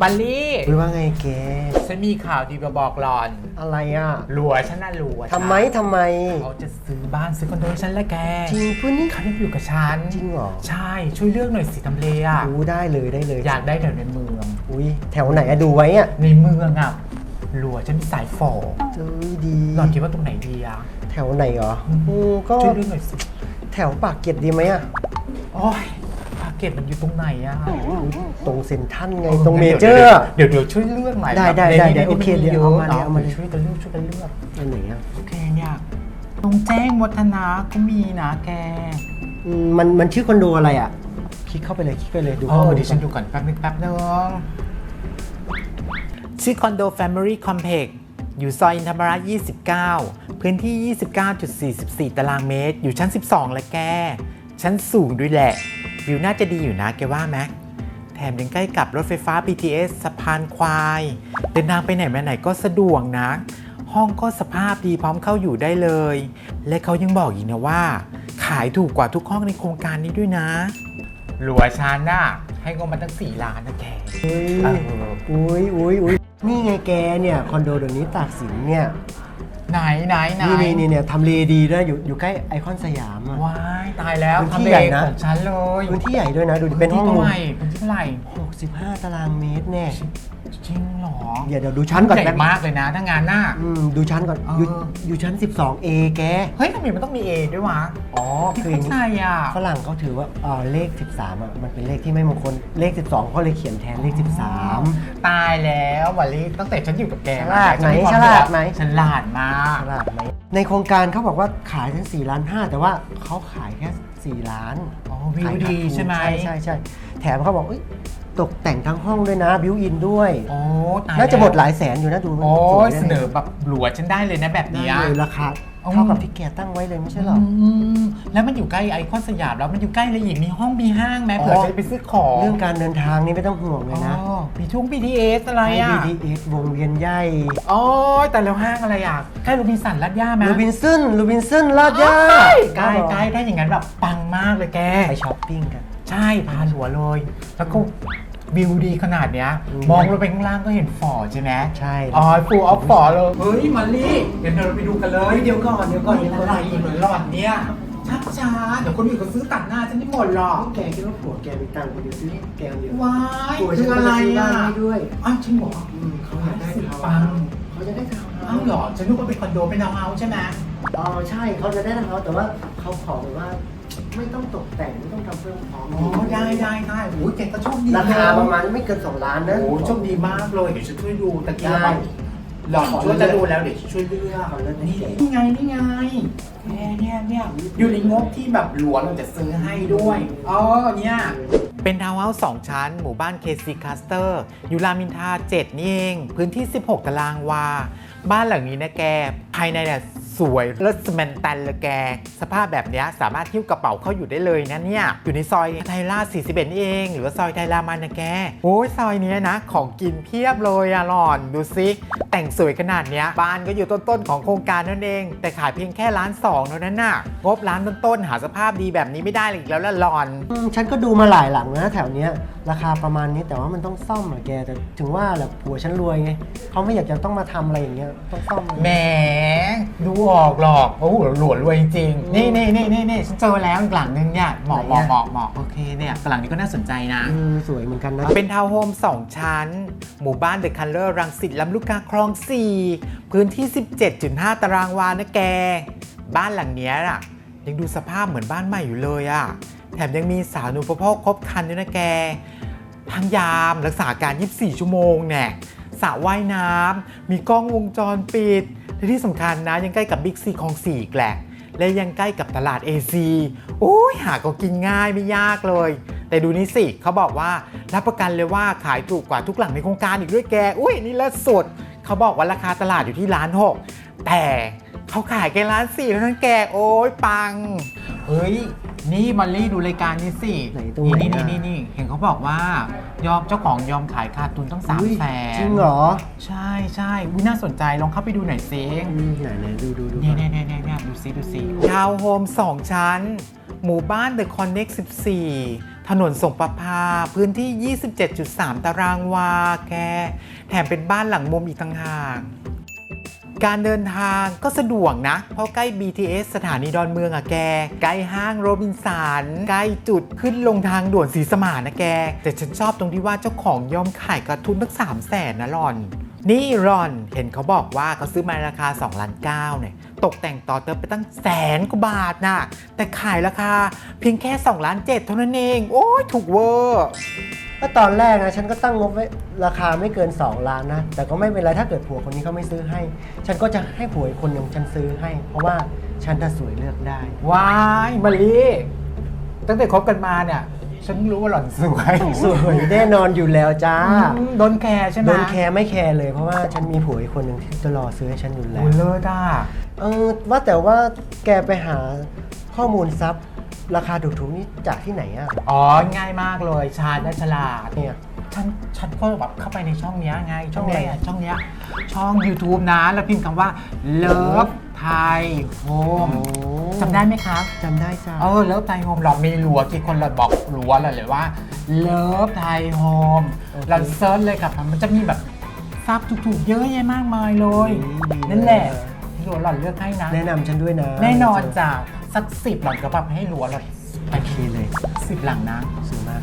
บัลลี่หรือว่าไงแกฉันมีข่าวดีมาบอกหลอน อะไรอะหลัวฉันน่ะหลัวทำไมทำไม เขาจะซื้อบ้านซื้อคอนโดให้ฉันและแกจริงปะนี่เขาจะอยู่กับฉัน จริงเหรอ ใช่ ช่วยเลือกหน่อยสิทำเลอะรู้ได้เลยได้เลย อยากได้แถวในเมือง อุ้ยแถวไหนอะดูไว้อะในเมืองอะ หลัวฉันมีสายฝอเอ้ยดีหลอนคิดว่าตรงไหนดีอะแถวไหนเหรออืมก็ช่วยเลือกหน่อยสิแถวปากเกร็ดดีไหมอะ โอ้ยภาเกตมันอยู่ตรงไหนอะตรงเซ็นทรัลไงตรงเมเจอร์อะเดี๋ยวเดี๋ยวช่วยเลือกหน่อยได้ได้แบบได้ในได้นี้โอเคมันเดี๋ยวยะเอามาเลยเอามาเลยช่วยกันเลือกช่วยกันเลือกอันไหนอะโอเคเนี่ยตรงแจ้งวัฒนะก็มีนะแกอืมมันมันชื่อคอนโดอะไรอะ คลิกเข้าไปเลยคลิกไปเลยดูเอข้ออมูลเดี๋ยวฉันดูก่อนแป๊บนึงแป๊บนึง ชื่อคอนโด Family Complex อยู่ซอยอินธรรมระ 29 พื้นที่ 29.44 ตารางเมตร อยู่ชั้น 12 และแก ชั้นสูงด้วยแหละ วิวน่าจะดีอยู่นะแกว่าไหมแถมยังใกล้กับรถไฟฟ้า BTS สะพานควาย เดินทางไปไหนมาไหนก็สะดวกนะ ห้องก็สภาพดีพร้อมเข้าอยู่ได้เลย และเขายังบอกอีกนะว่า ขายถูกกว่าทุกห้องในโครงการนี้ด้วยนะหลัวชานน่ะให้งบมาตั้ง 4 ล้านนะแกเฮ้ยเอออุ้ยอุ้ยอุ้ย นี่ไงแกเนี่ยคอนโดเดี๋ยวนี้ตากสินเนี่ยไหนไหนไหนนี่นี่นี่เนี่ยทำเลดีด้วยอยู่อยู่ใกล้ไอคอนสยามอะว้ายตายแล้วพื้นที่ทำเลใหญ่นะ ของฉันเลยพื้นที่ใหญ่ด้วยนะดูดิเป็นห้องพื้มุที่มเท่าไหร่พื้นที่เท่าไหร่ 65 ตารางเมตรแน่ จริงเหรอเดี๋ยวเดี๋ยวดูชั้นก่อนใหญ่แป๊บมากเลยนะถ้างานหน้า อืมดูชั้นก่อนอยู่เอออยู่ชั้น 12A แก เฮ้ยทำไมมันต้องมี A ด้วยวะอ๋อที่คืออเข้าย่างใจนี้อะฝรั่งเขาถือว่าเอ่อเลข 13อะมันเป็นเลขที่ไม่มงคลเลข 12เขาเลยเขียนแทนเลข 13 ตายแล้ววาลีตั้งแต่ฉันอยู่กับแกฉลาดไหมฉัมีควมฉลาดไหม ฉลาดมากฉลาดไหมในโครงการเขาบอกว่าขายทั้ง4ล้าน5แต่ว่าเขาขายแค่ 4 ล้านอ๋อวิวขายดีขาทุนใช่ไหมใช่ใช่ใช่แถมเขาบอกเอ้ย ตกแต่งทั้งห้องด้วยนะบิวอินด้วย โอ้ตายน่าจะหมดหแล้วลายแสนอยู่นะดูโอ้สวยยนะเสนอแบบหลัวฉันได้เลยนะแบบได้เนี้ยเลยราคาอืมเท่ากับที่แกตั้งไว้เลยไม่ใช่หรอ อืมแล้วมันอยู่ใกล้ไอคอนสยามแล้วมันอยู่ใกล้อะไรอีกมีห้องมีห้างไหมอ๋อเผื่อจะไปซื้อของเรื่องการเดินทางนี่ไม่ต้องห่วงเลยนะอ๋อมีทุ่ง BTS อะไรใช้อะ BTS วงเวียนใหญ่อ๋อแต่แล้วห้างอะไรอะใกล้โรบินสันลาดย่าไหมลูบินสันลูบินสันลาดย่าใกล้ใกล้ถ้าอย่างนั้นแบบปังมากเลยแก ไปช้อปปิ้งกัน ใช่พาหัวเลย แล้วก็ วิวดีขนาดเนี้ยอืมมองลงไปข้างล่างก็เห็นฝอใช่ไหมใช่ อ๋อฟูออฟฝอเลย เฮ้ยมาลี่เดี๋ยวเราไปดูกันเลยเดี๋ยวก่อนเดี๋ยวก่อนเดี๋ยวอะไรเหมือนหลอดเนี่ยชักช้าเดี๋ยวคนอื่นเขาซื้อตัดหน้าฉันไม่หมดหรอกแกคิดว่าผัวแกมีตังค์คนเดียวซื้อให้แกคนเดียวว้ายผัวคืฉัอนอะไรก็จซื้บ้าอะนให้ด้วยอ้าวจริงเหรออืมเขาอยากได้สิบทาวน์ปังเขาจะได้ทาวน์อ้าวเหรอฉันนึกว่าเป็นคอนโดเป็นทาวน์เฮาส์ใช่ไหม อ๋อใช่เขาจะได้ทาวน์เฮาส์แต่ว่าเขาขอแบบว่า ไม่ต้องตกแต่งไม่ต้องทำเพิ่มของอ๋อได้ได้ได้โอ้ยแกก็โชคดีราคาประมาณไม่เกิน2ล้านนะ โอ้โชคดีมากเลยเดี๋ยวฉันช่วยดูตะกี้ได้ หลอดช่วยจะดูแล้วเดี๋ยวช่วยเลือกขอเลือกนี่นี่ไงนี่ไงเนี่ยเนี่ยเนี่ยอยู่ในงบที่แบบหลวงเราจะซื้อให้ด้วยอ๋อเนี่ยเป็นทาวน์เฮาส์สองชั้น หมู่บ้านเคซีคาสเตอร์อยู่รามอินทรา7นี่เอง พื้นที่ 16 ตารางวา บ้านหลังนี้นะแก ภายในเนี่ย สวยและสแมนตันเลยแก สภาพแบบเนี้ยสามารถหิ้วกระเป๋าเข้าอยู่ได้เลยนะเนี่ย อยู่ในซอยไทยราช41นี่เอง หรือว่าซอยไทยรามันนะแก โอ้ยซอยเนี้ยนะ ของกินเพียบเลยอะหลอน ดูซิ แต่งสวยขนาดเนี้ยบ้านก็อยู่ต้นๆของโครงการนั่นเอง แต่ขายเพียงแค่ล้านสองเท่านั้นน่ะงบล้านต้นๆหาสภาพดีแบบนี้ไม่ได้เลยอีกแล้วละหลอนอืมฉันก็ดูมาหลายหลังนะแถวเนี้ยราคาประมาณนี้แต่ว่ามันต้องซ่อมอะแกแต่ถึงว่าแหละผัวฉันรวยไงเขาไม่อยากจะต้องมาทำอะไรอย่างเงี้ยต้องซ่อมแหมดูออกหรอกโอ้โหหลวนรวยจริงๆนี่นี่นี่นี่นี่ฉันเจอแล้วอีกหลังนึงเนี่ยเหมาะเหมาะเหมาะเหมาะโอเคเนี่ยหลังนี้ก็น่าสนใจนะเออสวยเหมือนกันนะ เป็นทาวน์โฮม 2 ชั้น หมู่บ้านเดอะคัลเลอร์รังสิตลำลูกกาคลอง 4 พื้นที่ 17.5 ตารางวานะแก บ้านหลังเนี้ยน่ะยังดูสภาพเหมือนบ้านใหม่อยู่เลยอะแถมยังมีสาธารณูปโภคครบครันด้วยนะแก ทั้งยามรักษาการ 24 ชั่วโมงแน่สระว่ายน้ำมีกล้องวงจรปิด และที่สำคัญนะยังใกล้กับบิ๊กซีคลองสี่อีกแหละและยังใกล้กับตลาด AC โอ้ยหาก็กินง่ายไม่ยากเลย แต่ดูนี่สิเขาบอกว่ารับประกันเลยว่าขายถูกกว่าทุกหลังในโครงการอีกด้วยแก อุ้ยนี่ละสุด เขาบอกว่าราคาตลาดอยู่ที่ล้านหกแต่เขาขายแค่ล้านสี่เท่านั้นแก โอ้ยปัง เฮ้ย นี่มอลลี่ดูรายการนี้สิไหนตรงไหนนี่อะนี่นี่นี่เห็นเขาบอกว่ายอมเจ้าของยอมขายขาดทุนตั้งสามอุ๊ยแสนจริงเหรอ ใช่ใช่วิน่าสนใจลองเข้าไปดูหน่อยซิอืมไหนไหนดูดูดูเนี่ยเนี่ยเนี่ยเนี่ยเนี่ยดูซิดูซิทาวน์โฮมสองชั้น หมู่บ้านเดอะคอนเน็ก14ถนนส่งประภาพื้นที่ 27.3 ตารางวาแก แถมเป็นบ้านหลังมุมอีกต่างหาก การเดินทางก็สะดวกนะ เพราะใกล้ BTS สถานีดอนเมืองอะแก ใกล้ห้างโรบินสัน ใกล้จุดขึ้นลงทางด่วนสีสมานนะแก แต่ฉันชอบตรงที่ว่าเจ้าของยอมขายกระทุนตั้ง3 0 0แสนนะรอนนี่รอน เห็นเขาบอกว่าเขาซื้อมาราคา2ล้าน9เนี่ย ตกแต่งต่อเติมไปตั้งแสนกว่าบาทนะแต่ขายราคาเพียงแค่2ล้าน7เท่านั้นเอง โอ้ยถูกเวอร์ ก็ตอนแรกนะฉันก็ตั้งงบไว้ราคาไม่เกิน 2 ล้านนะ แต่ก็ไม่เป็นไรถ้าเกิดผัวคนนี้เขาไม่ซื้อให้ ฉันก็จะให้ผัวอีกคนหนึ่งฉันซื้อให้ เพราะว่าฉันจะสวยเลือกได้ว้ายมาลีตั้งแต่คบกันมาเนี่ย ฉันรู้ว่าหล่อนสวยสวยแน่นอนอยู่แล้วจ้าอืมโดนแคร์ใช่ไหมโดนแคร์ไม่แคร์เลยเพราะว่าฉันมีผัวอีกคนหนึ่งที่จะรอซื้อให้ฉันอยู่แล้โอ้วยเลิศอะ เออว่าแต่ว่าแกไปหาข้อมูลซับ ราคาถูกๆนี่จากที่ไหนอะอ๋อ ง่ายมากเลย ชาญและฉลาดเนี่ยฉันฉันก็แบบเข้าไปในช่องเนี้ยไง ช่องช่องไหนเนี้ยช่องเนี้ย ช่อง YouTube นะ แล้วพิมพ์คำว่า Love Thai Home จำได้ไหมครับจำได้จ้าเออ Love Thai Home เรามีรั้วกี่คนเราบอกรั้วเราเลยว่า Love Thai Home โอเคเราเซิร์ชเลยครับ มันจะมีแบบซับถูกๆ เยอะแยะมากมายเลยดีเลยนั่นแหละที่รั้วหล่อนเลือกให้นะ แนะนำฉันด้วยนะ แน่นอนจ้ะ สักสิบหล่อนก็แบบให้รั้วหล่อนโอเคเลยสิบหลังนะสวยมาก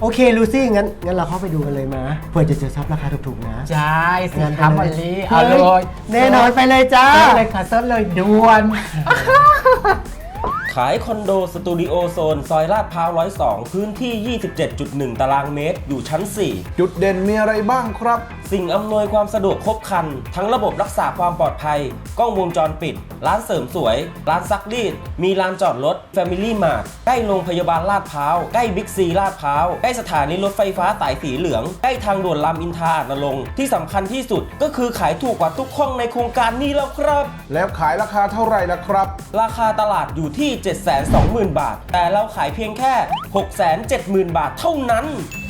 โอเคลูซี่งั้นงั้นเราเข้าไปดูกันเลยมาเผื่อจะเจอซับราคาถูกๆนะ ใช่สิงั้นครับไปมอลเลยลี่เฮ้เอายเลยแน่นอนไปเลยจ้า เซิร์ชเลยค่ะเซิร์ชเลยด่วน ขายคอนโดสตูดิโอโซน ซอยลาดพร้าว102 พื้นที่ 27.1 ตารางเมตร อยู่ชั้นจุดเด่นมีอะไรบ้างครับ4 สิ่งอำนวยความสะดวกครบครัน ทั้งระบบรักษาความปลอดภัย กล้องวงจรปิด ร้านเสริมสวย ร้านซักรีด มีลานจอดรถ Family Mart ใกล้โรงพยาบาลลาดพร้าว ใกล้บิ๊กซีลาดพร้าว ใกล้สถานีรถไฟฟ้าสายสีเหลือง ใกล้ทางด่วนรามอินทราอาจนรงค์ที่สำคัญที่สุดก็คือขายถูกกว่าทุกห้องในโครงการนี้แล้วครับ แล้วขายราคาเท่าไหร่ล่ะครับ ราคาตลาดอยู่ที่ 720,000 บาท แต่เราขายเพียงแค่ 670,000 บาทเท่านั้น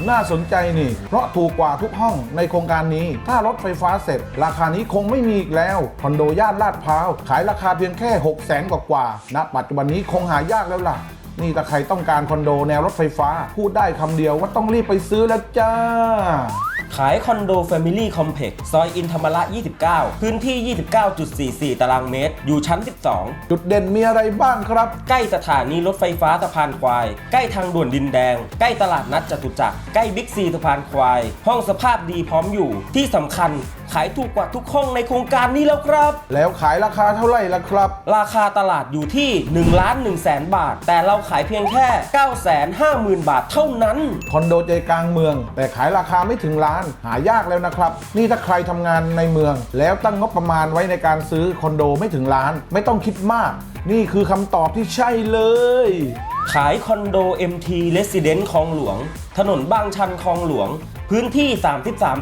น่าสนใจนี่ เพราะถูกกว่าทุกห้องในโครงการนีถ้ารถไฟฟ้าเสร็จ ราคานี้คงไม่มีอีกแล้วคอนโดย่านลาดพร้าวขายราคาเพียงแค่ 6 0แสนกว่ากว่าๆณปัจจุบันนี้คงหายากแล้วล่ะ นี่ถ้าใครต้องการคอนโดแนวรถไฟฟ้า พูดได้คำเดียวว่าต้องรีบไปซื้อแล้วจ้า ขายคอนโด Family Complex ซอยอินธรรมระ 29 พื้นที่ 29.44 ตารางเมตร อยู่ชั้น 12 จุดเด่นมีอะไรบ้างครับ ใกล้สถานีรถไฟฟ้าสะพานควาย ใกล้ทางด่วนดินแดง ใกล้ตลาดนัดจตุจักร ใกล้บิ๊กซีสะพานควาย ห้องสภาพดีพร้อมอยู่ ที่สำคัญ ขายถูกกว่าทุกห้องในโครงการนี้แล้วครับ แล้วขายราคาเท่าไหร่ล่ะครับ ราคาตลาดอยู่ที่1ล้าน1แสนบาท แต่เราขายเพียงแค่ 9 5 0 0 0 0 บาทเท่านั้น คอนโดใจกลางเมือง แต่ขายราคาไม่ถึงล้านหายากแล้วนะครับ นี่ถ้าใครทำงานในเมือง แล้วตั้งงบประมาณไว้ในการซื้อคอนโดไม่ถึงล้าน ไม่ต้องคิดมาก นี่คือคำตอบที่ใช่เลย ขายคอนโด MT Residence คลองหลวง ถนนบางชันคลองหลวง พื้นที่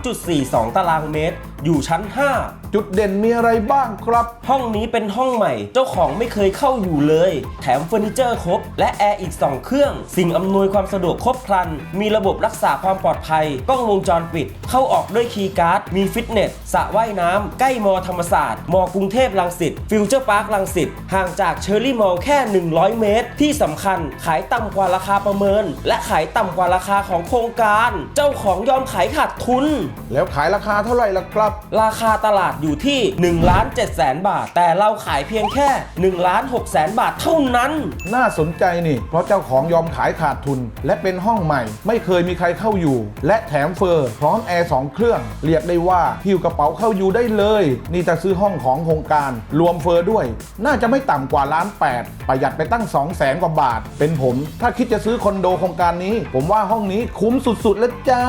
33.42 ตารางเมตรอยู่ชั้น 5 จุดเด่นมีอะไรบ้างครับ ห้องนี้เป็นห้องใหม่ เจ้าของไม่เคยเข้าอยู่เลย แถมเฟอร์นิเจอร์ครบ และแอร์อีก 2 เครื่อง สิ่งอำนวยความสะดวกครบครัน มีระบบรักษาความปลอดภัย กล้องวงจรปิด เข้าออกด้วยคีย์การ์ด มีฟิตเนสสระว่ายน้ำ ใกล้มอธรรมศาสตร์ มอกรุงเทพลังสิต ฟิวเจอร์พาร์คลังสิต ห่างจากเชอร์รี่มอลล์แค่ 100 เมตร ที่สำคัญขายต่ำกว่าราคาประเมิน และขายต่ำกว่าราคาของโครงการ เจ้าของยอมขายขาดทุน แล้วขายราคาเท่าไหร่ล่ะครับราคาตลาดอยู่ที่1ล้าน7แสนบาท แต่เราขายเพียงแค่1ล้าน6แสนบาทเท่านั้น น่าสนใจนี่ เพราะเจ้าของยอมขายขาดทุน และเป็นห้องใหม่ ไม่เคยมีใครเข้าอยู่ และแถมเฟอร์พร้อมแอร์สองเครื่อง เรียกได้ว่าหิ้วกระเป๋าเข้าอยู่ได้เลย นี่จะซื้อห้องของโครงการ รวมเฟอร์ด้วย น่าจะไม่ต่ำกว่าล้านแปดประหยัดไปตั้ง2 0 0แสนกว่าบาท เป็นผม ถ้าคิดจะซื้อคอนโดโครงการนี้ ผมว่าห้องนี้คุ้มสุดๆแล้วจ้า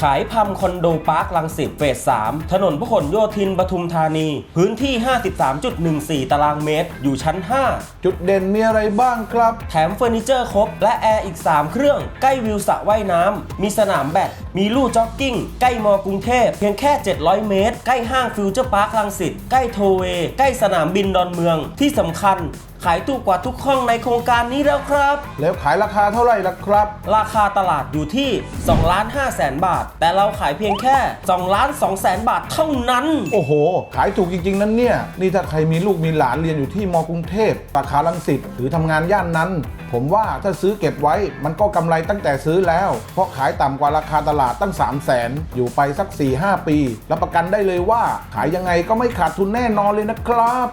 ขายพัมคอนโดพาร์คลังสิตเฟส 3 ถนนพหลโยธินปทุมธานี พื้นที่ 53.14 ตารางเมตร อยู่ชั้นจุดเด่นมีอะไรบ้างครับ5แถมเฟอร์นิเจอร์ครบ และแอร์อีก 3 เครื่อง ใกล้วิวสระว่ายน้ำ มีสนามแบด มีลู่จ็อกกิ้ง ใกล้มอกรุงเทพ เพียงแค่ 700 เมตร ใกล้ห้างฟิวเจอร์พาร์คลังสิต ใกล้โทเว ใกล้สนามบินดอนเมือง ที่สำคัญ ขายถูกกว่าทุกห้องในโครงการนี้แล้วครับ แล้วขายราคาเท่าไหร่ล่ะครับ ราคาตลาดอยู่ที่2ล้าน5แสนบาท แต่เราขายเพียงแค่2ล้าน2แสนบาทเท่านั้น โอ้โห ขายถูกจริง ๆ นั้นเนี่ย นี่ถ้าใครมีลูกมีหลานเรียนอยู่ที่มกรุงเทพสาขาลังสิตหรือทำงานย่านนั้น ผมว่าถ้าซื้อเก็บไว้มันก็กำไรตั้งแต่ซื้อแล้ว เพราะขายต่ำกว่าราคาตลาดตั้ง 3 0 0แสนอยู่ไปสัก 4-5 ปี รับประกันได้เลยว่าขายยังไงก็ไม่ขาดทุนแน่นอนเลยนะครับ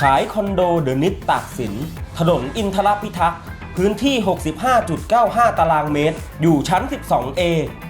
ขายคอนโดเดอะนิตตากสิน ถนนอินทรพิทักษ์ พื้นที่ 65.95 ตารางเมตร อยู่ชั้น 12A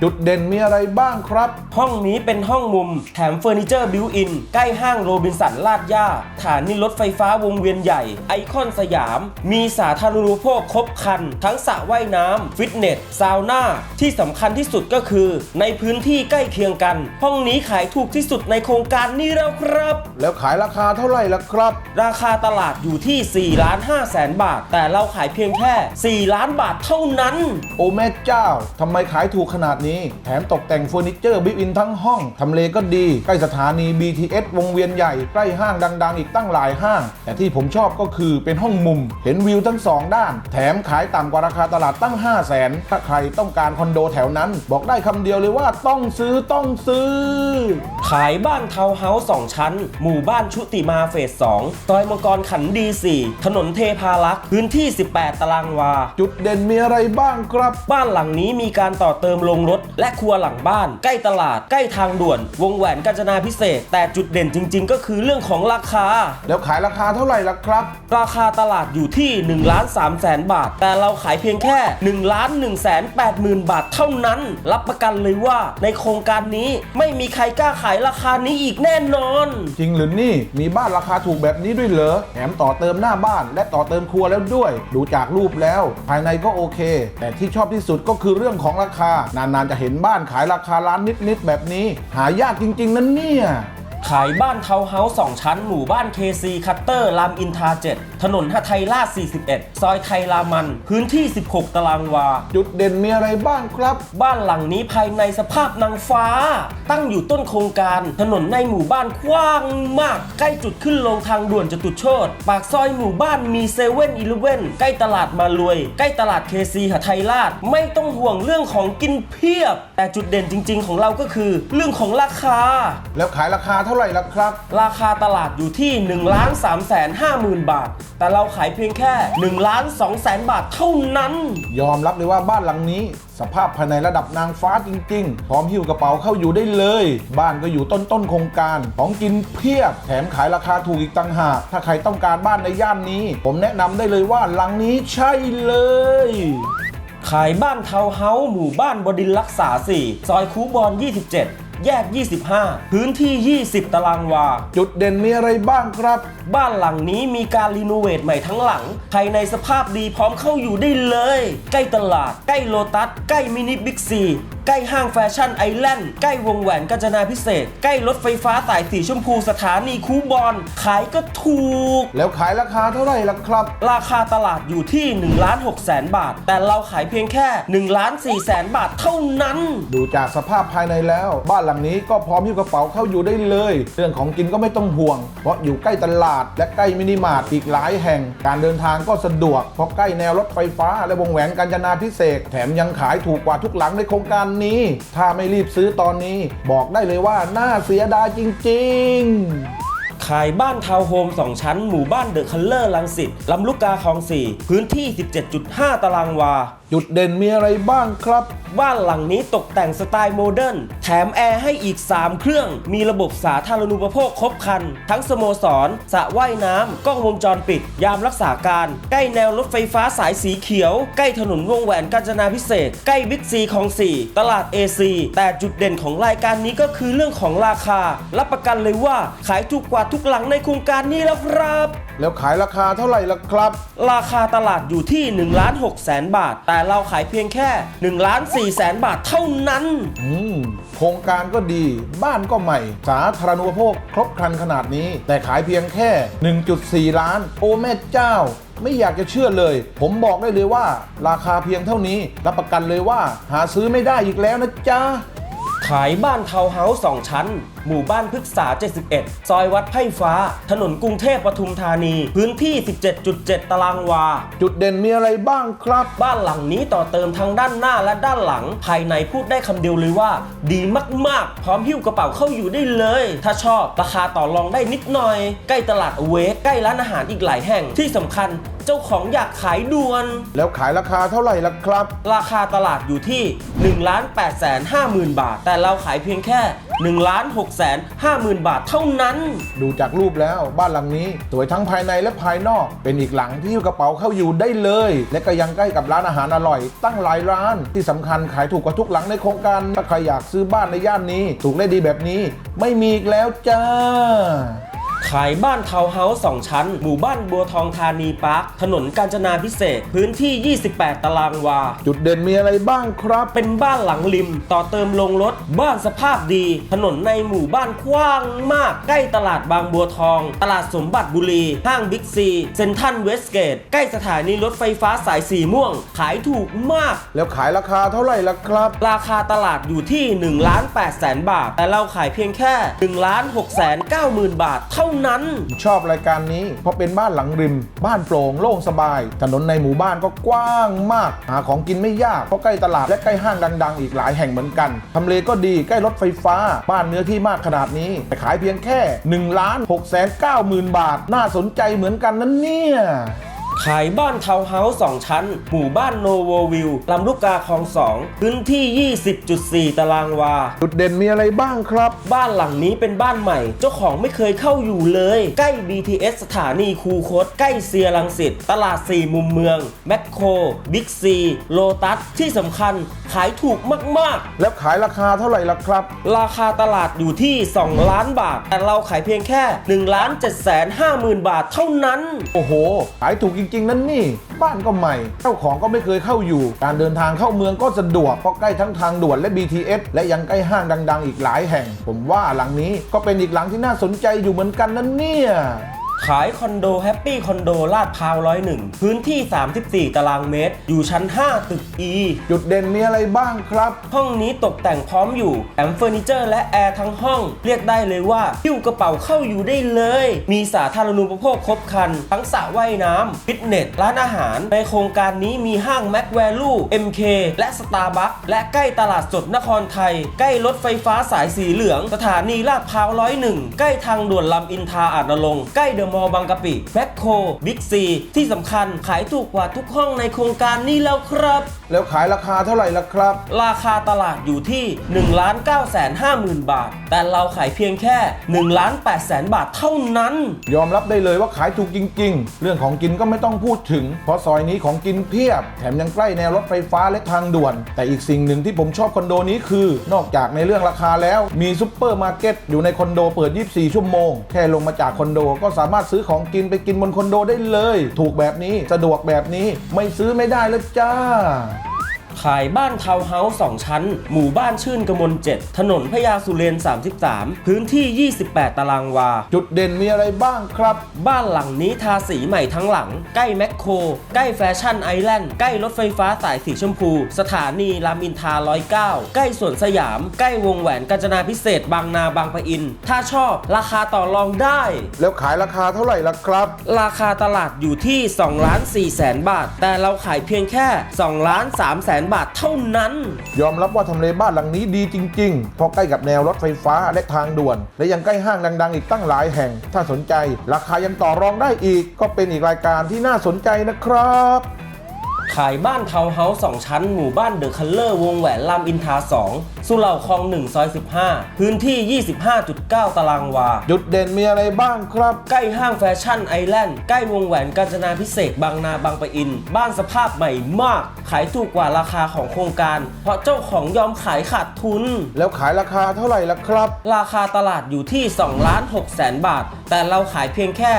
จุดเด่นมีอะไรบ้างครับ ห้องนี้เป็นห้องมุม แถมเฟอร์นิเจอร์บิวอิน ใกล้ห้างโรบินสันลาดย่าฐานีรถไฟฟ้าวงเวียนใหญ่ ไอคอนสยาม มีสาธารณูปโภคครบครัน ทั้งสระว่ายน้ำ ฟิตเนส ซาวน่า ที่สำคัญที่สุดก็คือ ในพื้นที่ใกล้เคียงกัน ห้องนี้ขายถูกที่สุดในโครงการนี้แล้วครับ แล้วขายราคาเท่าไหร่ล่ะครับ ราคาตลาดอยู่ที่4ล้าน5แสนบาท แต่เราขายเพียงแค่4 ล้านบาทเท่านั้น โอ้แม่เจ้า ทำไมขายถูกขนาดนี้ แถมตกแต่งเฟอร์นิเจอร์บิวอินทั้งห้อง ทำเลก็ดี ใกล้สถานี BTS วงเวียนใหญ่ ใกล้ห้างดัง ๆ อีกตั้งหลายห้าง แต่ที่ผมชอบก็คือเป็นห้องมุม เห็นวิวทั้งสองด้าน แถมขายต่ำกว่าราคาตลาดตั้ง 5 0 0แสนถ้าใครต้องการคอนโดแถวนั้น บอกได้คำเดียวเลยว่าต้องซื้อต้องซื้อ ขายบ้านทาวน์เฮาส์2ชั้น หมู่บ้านชุติมาเฟส2ซอยมังกรขันดี 4 ถนนเทพารักษ์พื้นที่ 18 ตารางวา จุดเด่นมีอะไรบ้างครับ บ้านหลังนี้มีการต่อเติมโรงรถ และครัวหลังบ้าน ใกล้ตลาด ใกล้ทางด่วน วงแหวนกาญจนาพิเศษกแต่จุดเด่นจริง ๆ ก็คือเรื่องของราคา แล้วขายราคาเท่าไหร่ล่ะครับ ราคาตลาดอยู่ที่1ล้าน3แสนบาท แต่เราขายเพียงแค่1ล้าน1แสน8หมื่นบาทเท่านั้น รับประกันเลยว่าในโครงการนี้ไม่มีใครกล้าขายราคานี้อีกแน่นอน จริงหรือนี่มีบ้านราคาถูกแบบนี้ด้วยเหรอแถมต่อเติมหน้าบ้านและต่อเติมครัวแล้วด้วย ดูจากรูปแล้ว ภายในก็โอเค แต่ที่ชอบที่สุดก็คือเรื่องของราคา นานๆจะเห็นบ้านขายราคาล้านนิดๆแบบนี้ หายากจริงๆนั่นเนี่ย ขายบ้านทาวน์เฮาส์2ชั้น หมู่บ้าน KC คัตเตอร์รามอินทรา7ถนนหไทยราช41 ซอยไทยรามัน พื้นที่ 16 ตารางวา จุดเด่นมีอะไรบ้างครับ บ้านหลังนี้ภายในสภาพนางฟ้า ตั้งอยู่ต้นโครงการ ถนนในหมู่บ้านกว้างมาก ใกล้จุดขึ้นลงทางด่วนจตุโชตปากซอยหมู่บ้านมีเซเว่นอีเลเว่นใกล้ตลาดมารวย ใกล้ตลาดเคซีหไทยราช ไม่ต้องห่วงเรื่องของกินเพียบ แต่จุดเด่นจริง ๆ ของเราก็คือ เรื่องของราคา แล้วขายราคาเท่าไหร่ล่ะครับ ราคาตลาดอยู่ที่1ล้าน3แสน5หมื่นบาท แต่เราขายเพียงแค่1ล้าน2แสนบาทเท่านั้น ยอมรับเลยว่าบ้านหลังนี้ สภาพภายในระดับนางฟ้าจริง ๆ พร้อมหิ้วกระเป๋าเข้าอยู่ได้เลย บ้านก็อยู่ต้นต้นๆโครงการ ของกินเพียบ แถมขายราคาถูกอีกต่างหาก ถ้าใครต้องการบ้านในย่านนี้ ผมแนะนำได้เลยว่าหลังนี้ใช่เลย ขายบ้านทาวน์เฮาส์หมู่บ้านบดินทร์รักษา 4 ซอยคูบอน 27 แยก 25 พื้นที่ 20 ตารางวา จุดเด่นมีอะไรบ้างครับ บ้านหลังนี้มีการรีโนเวทใหม่ทั้งหลัง ภายในสภาพดีพร้อมเข้าอยู่ได้เลย ใกล้ตลาด ใกล้โลตัส ใกล้มินิบิ๊กซี ใกล้ห้างแฟชั่นไอแลนด์ ใกล้วงแหวนกาญจนาพิเศษกใกล้รถไฟฟ้าสายสีชมพูสถานีคูบอน ขายก็ถูก แล้วขายราคาเท่าไหร่ล่ะครับ ราคาตลาดอยู่ที่1ล้าน6แสนบาท แต่เราขายเพียงแค่1ล้าน4แสนบาทเท่านั้น ดูจากสภาพภายในแล้ว บ้านหลังนี้ก็พร้อมหิ้วกระเป๋าเข้าอยู่ได้เลย เรื่องของกินก็ไม่ต้องห่วง เพราะอยู่ใกล้ตลาดและใกล้มินิมาร์ทอีกหลายแห่ง การเดินทางก็สะดวก เพราะใกล้แนวรถไฟฟ้าและวงแหวนกาญจนาพิเศษ แถมยังขายถูกกว่าทุกหลังในโครงการนี้ ถ้าไม่รีบซื้อตอนนี้ บอกได้เลยว่าน่าเสียดายจริง ๆขายบ้านทาวน์โฮม 2 ชั้น หมู่บ้านเดอะคัลเลอร์ลังสิตลำลูกกาคลอง 4 พื้นที่ 17.5 ตารางวาจุดเด่นมีอะไรบ้างครับ บ้านหลังนี้ตกแต่งสไตล์โมเดิร์นแถมแอร์ให้อีก 3 เครื่อง มีระบบสาธารณูปโภคครบครัน ทั้งสโมสรสระว่ายน้ำกล้องวงจรปิด ยามรักษาการ ใกล้แนวรถไฟฟ้าสายสีเขียว ใกล้ถนนวงแหวนกาญจนาพิเศษ ใกล้บิ๊กซีของ4ตลาด AC แต่จุดเด่นของรายการนี้ก็คือเรื่องของราคา รับประกันเลยว่าขายถูกกว่าทุกหลังในโครงการนี้แล้วครับ แล้วขายราคาเท่าไหร่ล่ะครับ ราคาตลาดอยู่ที่1ล้าน6แสนบาท แต่เราขายเพียงแค่1ล้าน4แสนบาทเท่านั้น อืมโครงการก็ดี บ้านก็ใหม่ สาธารณูปโภคครบครันขนาดนี้ แต่ขายเพียงแค่ 1.4 ล้าน โอ้แม่เจ้า ไม่อยากจะเชื่อเลย ผมบอกได้เลยว่า ราคาเพียงเท่านี้ รับประกันเลยว่า หาซื้อไม่ได้อีกแล้วนะจ๊ะ ขายบ้านทาวน์เฮาส์2ชั้น หมู่บ้านพฤกษา 71 ซอยวัดไผ่ฟ้า ถนนกรุงเทพปทุมธานี พื้นที่ 17.7 ตารางวา จุดเด่นมีอะไรบ้างครับ บ้านหลังนี้ต่อเติมทั้งด้านหน้าและด้านหลัง ภายในพูดได้คำเดียวเลยว่า ดีมากๆ พร้อมหิ้วกระเป๋าเข้าอยู่ได้เลย ถ้าชอบราคาต่อรองได้นิดหน่อย ใกล้ตลาดเวกใกล้ร้านอาหารอีกหลายแห่งที่สำคัญเจ้าของอยากขายด่วน แล้วขายราคาเท่าไหร่ล่ะครับ ราคาตลาดอยู่ที่ 1 8 5 0 0 0 0 บาท แต่เราขายเพียงแค่ 1 6 5 0 0 0 บาทเท่านั้น ดูจากรูปแล้วบ้านหลังนี้สวยทั้งภายในและภายนอก เป็นอีกหลังที่กระเป๋าเข้าอยู่ได้เลย และก็ยังใกล้กับร้านอาหารอร่อย ตั้งหลายร้าน ที่สำคัญขายถูกกว่าทุกหลังในโครงการถ้าใครอยากซื้อบ้านในย่านนี้ ถูกได้ดีแบบนี้ ไม่มีอีกแล้วจ้า ขายบ้านทาวน์เฮาส์2ชั้น หมู่บ้านบัวทองธานีพาร์ค ถนนกาญจนาพิเศษกพื้นที่ 28 ตารางวา จุดเด่นมีอะไรบ้างครับ เป็นบ้านหลังริม ต่อเติมลงรถ บ้านสภาพดี ถนนในหมู่บ้านกว้างมาก ใกล้ตลาดบางบัวทอง ตลาดสมบัติบุรี ห้างบิ๊กซี เซ็นทรัลเวสเกต ใกล้สถานีรถไฟฟ้าสายสีม่วง ขายถูกมาก แล้วขายราคาเท่าไหร่ล่ะครับ ราคาตลาดอยู่ที่1ล้าน8แสนบาท แต่เราขายเพียงแค่1ล้าน6แสน9หมื่นบาทเท่านั้น ชอบรายการนี้ เพราะเป็นบ้านหลังริม บ้านโปร่งโล่งสบาย ถนนในหมู่บ้านก็กว้างมาก หาของกินไม่ยาก เพราะใกล้ตลาดและใกล้ห้างดัง ๆ อีกหลายแห่งเหมือนกันทำเลก็ดีใกล้รถไฟฟ้า บ้านเนื้อที่มากขนาดนี้ แต่ขายเพียงแค่1ล้าน6แสน9หมื่นบาท น่าสนใจเหมือนกันนั้นเนี่ย ขายบ้านทาวน์เฮาส์2ชั้น หมู่บ้านโนโววิวลำลูกกาคลอง2พื้นที่ 20.4 ตารางวา จุดเด่นมีอะไรบ้างครับ บ้านหลังนี้เป็นบ้านใหม่ เจ้าของไม่เคยเข้าอยู่เลย ใกล้ BTS สถานีคูคต ใกล้เซียรังสิตตลาด4มุมเมืองแมคโครบิ๊กซีโลตัสที่สำคัญขายถูกมากแล้วขายราคาเท่าไหร่ล่ะครับๆราคาตลาดอยู่ที่ 2 ล้านบาท แต่เราขายเพียงแค่1ล้าน7แสน5หมื่นบาทเท่านั้น โอ้โห ขายถูกจริง ๆ นั่นนี่ บ้านก็ใหม่ เจ้าของก็ไม่เคยเข้าอยู่ การเดินทางเข้าเมืองก็สะดวกเพราะใกล้ทั้งทางด่วนและ BTS และยังใกล้ห้างดัง ๆ อีกหลายแห่ง ผมว่าหลังนี้ก็เป็นอีกหลังที่น่าสนใจอยู่เหมือนกันนั่นเนี่ย ขายคอนโดแฮปปี้คอนโดลาดพร้าวร้อยหนึ่งพื้นที่ 34 ตารางเมตร อยู่ชั้น 5 ตึก E จุดเด่นมีอะไรบ้างครับ ห้องนี้ตกแต่งพร้อมอยู่แถมเฟอร์นิเจอร์และแอร์ทั้งห้อง เรียกได้เลยว่าหิ้วกระเป๋าเข้าอยู่ได้เลย มีสาธารณูปโภคครบครัน ทั้งสระว่ายน้ำฟิตเนส ร้านอาหาร ในโครงการนี้มีห้างแม็กแวลู MK และสตาร์บัคและใกล้ตลาดสดนครไทย ใกล้รถไฟฟ้าสายสีเหลือง สถานีลาดพร้าวร้อยหนึ่งใกล้ทางด่วนลำอินทราอาจนรงค์ใกล้เดอะมอลล์บางกะปิแมคโครบิ๊กซีที่สำคัญขายถูกกว่าทุกห้องในโครงการนี้แล้วครับแล้วขายราคาเท่าไหร่ล่ะครับ ราคาตลาดอยู่ที่1ล้าน9แสน5หมื่นบาท แต่เราขายเพียงแค่1ล้าน8แสนบาทเท่านั้น ยอมรับได้เลยว่าขายถูกจริง ๆ เรื่องของกินก็ไม่ต้องพูดถึง เพราะซอยนี้ของกินเพียบ แถมยังใกล้แนวรถไฟฟ้าและทางด่วน แต่อีกสิ่งหนึ่งที่ผมชอบคอนโดนี้คือ นอกจากในเรื่องราคาแล้ว มีซุปเปอร์มาร์เก็ตอยู่ในคอนโดเปิด 24 ชั่วโมง แค่ลงมาจากคอนโดก็สามารถซื้อของกินไปกินบนคอนโดได้เลย ถูกแบบนี้สะดวกแบบนี้ไม่ซื้อไม่ได้แล้วจ้าขายบ้านทาวน์เฮาส์2ชั้น หมู่บ้านชื่นกมล7ถนนพญาสุเรน 33 พื้นที่ 28 ตารางวา จุดเด่นมีอะไรบ้างครับ บ้านหลังนี้ทาสีใหม่ทั้งหลัง ใกล้แมคโคร ใกล้แฟชั่นไอแลนด์ ใกล้รถไฟฟ้าสายสีชมพู สถานีรามอินทรา109 ใกล้สวนสยาม ใกล้วงแหวนกาญจนาพิเศษกบางนาบางปะอิน ถ้าชอบราคาต่อรองได้ แล้วขายราคาเท่าไหร่ล่ะครับ ราคาตลาดอยู่ที่2ล้าน4แสนบาท แต่เราขายเพียงแค่2ล้าน3แสนบาทเท่านั้น ยอมรับว่าทำเลบ้านหลังนี้ดีจริงๆ เพราะใกล้กับแนวรถไฟฟ้าและทางด่วน และยังใกล้ห้างดัง ๆ อีกตั้งหลายแห่ง ถ้าสนใจ ราคายังต่อรองได้อีก ก็เป็นอีกรายการที่น่าสนใจนะครับ ขายบ้านทาวน์เฮาส์2ชั้นหมู่บ้านเดอะคัลเลอร์วงแหวนรามอินทรา2 สุเหร่าคลอง1ซอย15 พื้นที่ 25.9 ตารางวา จุดเด่นมีอะไรบ้างครับ ใกล้ห้างแฟชั่นไอแลนด์ ใกล้วงแหวนกาญจนาพิเศษกบางนาบางปะอิน บ้านสภาพใหม่มาก ขายถูกกว่าราคาของโครงการ เพราะเจ้าของยอมขายขาดทุน แล้วขายราคาเท่าไหร่ล่ะครับ ราคาตลาดอยู่ที่2ล้าน6แสนบาท แต่เราขายเพียงแค่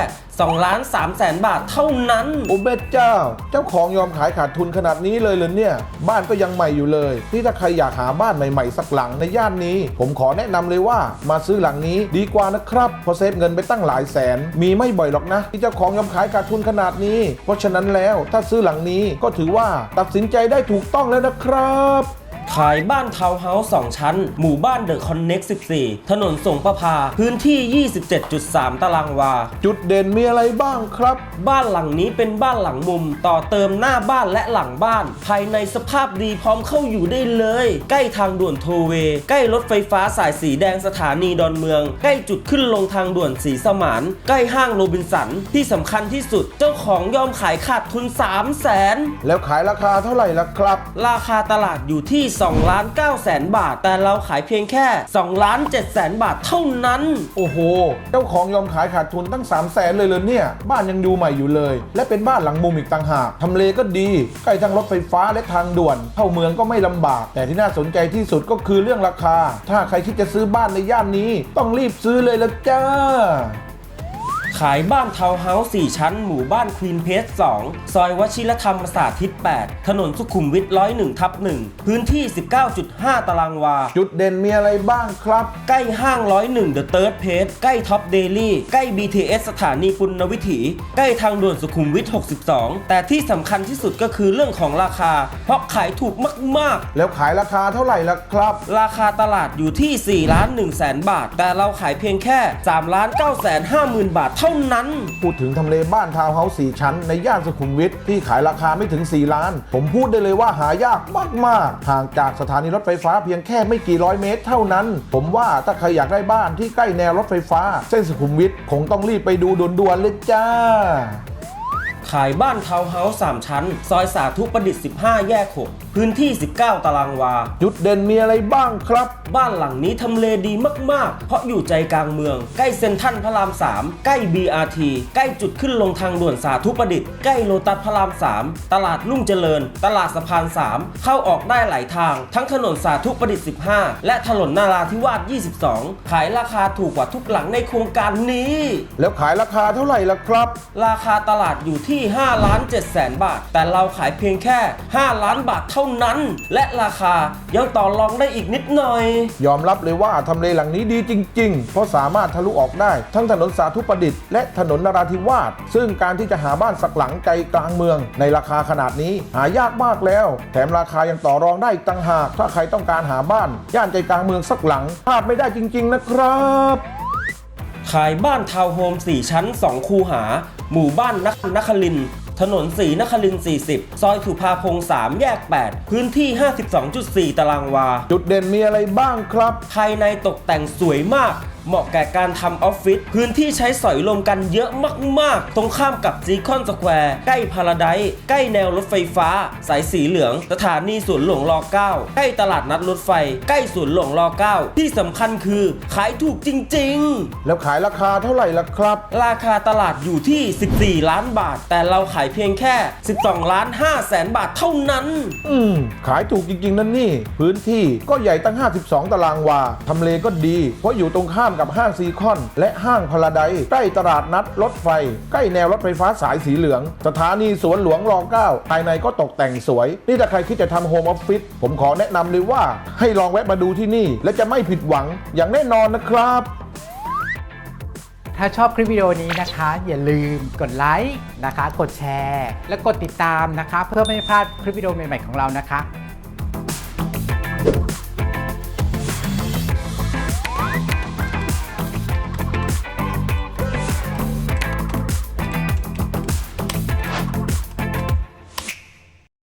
2ล้าน3แสนบาทเท่านั้น โอเบเจ้า เจ้าของยอมขายขาดทุนขนาดนี้เลยเหรอเนี่ย บ้านก็ยังใหม่อยู่เลยที่ถ้าใครอยากหาบ้านใหม่ๆสักหลังในย่านนี้ ผมขอแนะนำเลยว่ามาซื้อหลังนี้ดีกว่านะครับเพราะเซฟเงินไปตั้งหลายแสน มีไม่บ่อยหรอกนะ ที่เจ้าของยอมขายขาดทุนขนาดนี้ เพราะฉะนั้นแล้วถ้าซื้อหลังนี้ก็ถือว่าตัดสินใจได้ถูกต้องแล้วนะครับ ขายบ้านทาวน์เฮาส์2ชั้น หมู่บ้านเดอะคอนเน็ก14 ถนนสงประพา พื้นที่ 27.3 ตารางวา จุดเด่นมีอะไรบ้างครับ บ้านหลังนี้เป็นบ้านหลังมุม ต่อเติมหน้าบ้านและหลังบ้าน ภายในสภาพดีพร้อมเข้าอยู่ได้เลย ใกล้ทางด่วนโทเวย์ใกล้รถไฟฟ้าสายสีแดงสถานีดอนเมือง ใกล้จุดขึ้นลงทางด่วนสีสมาน ใกล้ห้างโรบินสัน ที่สำคัญที่สุดเจ้าของยอมขายขาดทุน 3 0 0แสนแล้วขายราคาเท่าไหร่ล่ะครับ ราคาตลาดอยู่ที่2ล้าน9แสนบาท แต่เราขายเพียงแค่2ล้าน7แสนบาทเท่านั้น โอ้โห เจ้าของยอมขายขาดทุนตั้ง 3 0 0แสนเลยเลยเนี่ย บ้านยังดูใหม่อยู่เลย และเป็นบ้านหลังมุมอีกต่างหาก ทำเลก็ดี ใกล้ทั้งรถไฟฟ้าและทางด่วน เข้าเมืองก็ไม่ลำบาก แต่ที่น่าสนใจที่สุดก็คือเรื่องราคา ถ้าใครคิดจะซื้อบ้านในย่านนี้ ต้องรีบซื้อเลยละจ้า ขายบ้านทาวน์เฮาส์4ชั้นหมู่บ้านควีนเพส2ซอยวชิรธรรมศาสตร์ทิศ 8 ถนนสุขุมวิท101ทับ1พื้นที่ 19.5 ตารางวา จุดเด่นมีอะไรบ้างครับ ใกล้ห้าง 101 The Third Page ใกล้ท็อปเดลี่ใกล้ BTS สถานีปุณณวิถี ใกล้ทางด่วนสุขุมวิท 62 แต่ที่สำคัญที่สุดก็คือเรื่องของราคา เพราะขายถูกมาก ๆ แล้วขายราคาเท่าไหร่ล่ะครับ ราคาตลาดอยู่ที่4ล้าน1แสนบาท แต่เราขายเพียงแค่3ล้าน9แสน5หมื่นบาทเท่านั้น พูดถึงทำเลบ้านทาวน์เฮาส์4ชั้น ในย่านสุขุมวิทที่ขายราคาไม่ถึง 4 ล้าน ผมพูดได้เลยว่าหายากมาก ๆ ห่างจากสถานีรถไฟฟ้าเพียงแค่ไม่กี่ร้อยเมตรเท่านั้น ผมว่าถ้าใครอยากได้บ้านที่ใกล้แนวรถไฟฟ้า เส้นสุขุมวิทคงต้องรีบไปดูด่วนๆเลยจ้าขายบ้านทาวน์เฮาส์3ชั้น ซอยสาธุประดิษฐ์ 15 แยก 6พื้นที่ 19 ตารางวา จุดเด่นมีอะไรบ้างครับ บ้านหลังนี้ทำเลดีมาก ๆ เพราะอยู่ใจกลางเมือง ใกล้เซ็นทรัลพระราม 3 ใกล้ BRT ใกล้จุดขึ้นลงทางด่วนสาธุประดิษฐ์ ใกล้โลตัสพระราม 3 ตลาดรุ่งเจริญ ตลาดสะพาน 3 เข้าออกได้หลายทาง ทั้งถนนสาธุประดิษฐ์ 15 และถนนนาราธิวาส 22 ขายราคาถูกกว่าทุกหลังในโครงการนี้ แล้วขายราคาเท่าไหร่ล่ะครับ ราคาตลาดอยู่ที่5ล้าน7แสนบาท แต่เราขายเพียงแค่ 5 ล้านบาทเท่านั้น และราคายังต่อรองได้อีกนิดหน่อย ยอมรับเลยว่าทำเลหลังนี้ดีจริง ๆ เพราะสามารถทะลุออกได้ ทั้งถนนสาธุประดิษฐ์และถนนนราธิวาสซึ่งการที่จะหาบ้านสักหลังใจกลางเมือง ในราคาขนาดนี้หายากมากแล้ว แถมราคายังต่อรองได้อีกต่างหาก ถ้าใครต้องการหาบ้าน ย่านใจกลางเมืองสักหลังพลาดไม่ได้จริง ๆ นะครับขายบ้านทาวน์โฮม 4 ชั้น 2 คูหา หมู่บ้านนักนครินทร์ ถนนสีนครินทร์40 ซอยสุภาพงษ์3แยก 8 พื้นที่ 52.4 ตารางวา จุดเด่นมีอะไรบ้างครับ ภายในตกแต่งสวยมาก เหมาะแก่การทำออฟฟิศพื้นที่ใช้สอยรวมกันเยอะมาก ๆ ตรงข้ามกับซีคอนสแควร์ใกล้พาราไดซ์ใกล้แนวรถไฟฟ้า สายสีเหลือง สถานีสวนหลวงร9ใกล้ตลาดนัดรถไฟ ใกล้สวนหลวงร9ที่สำคัญคือขายถูกจริง ๆ แล้วขายราคาเท่าไหร่ล่ะครับ ราคาตลาดอยู่ที่ 14 ล้านบาท แต่เราขายเพียงแค่ 12 ล้าน5แสนบาทเท่านั้น อืมขายถูกจริง ๆ นั่นนี่ พื้นที่ก็ใหญ่ตั้ง 52 ตารางวาทำเลก็ดี เพราะอยู่ตรงข้ามกับห้างซีคอน และห้างพาราไดใกล้ตลาดนัดรถไฟ ใกล้แนวรถไฟฟ้าสายสีเหลือง สถานีสวนหลวงรอ9ภายในก็ตกแต่งสวย นี่ถ้าใครคิดจะทำโฮมออฟฟิศผมขอแนะนำเลยว่าให้ลองแวะมาดูที่นี่ และจะไม่ผิดหวังอย่างแน่นอนนะครับถ้าชอบคลิปวิดีโอนี้นะคะ อย่าลืมกดไลค์นะคะ กดแชร์ และกดติดตามนะคะ เพื่อไม่พลาดคลิปวิดีโอใหม่ๆของเรานะคะ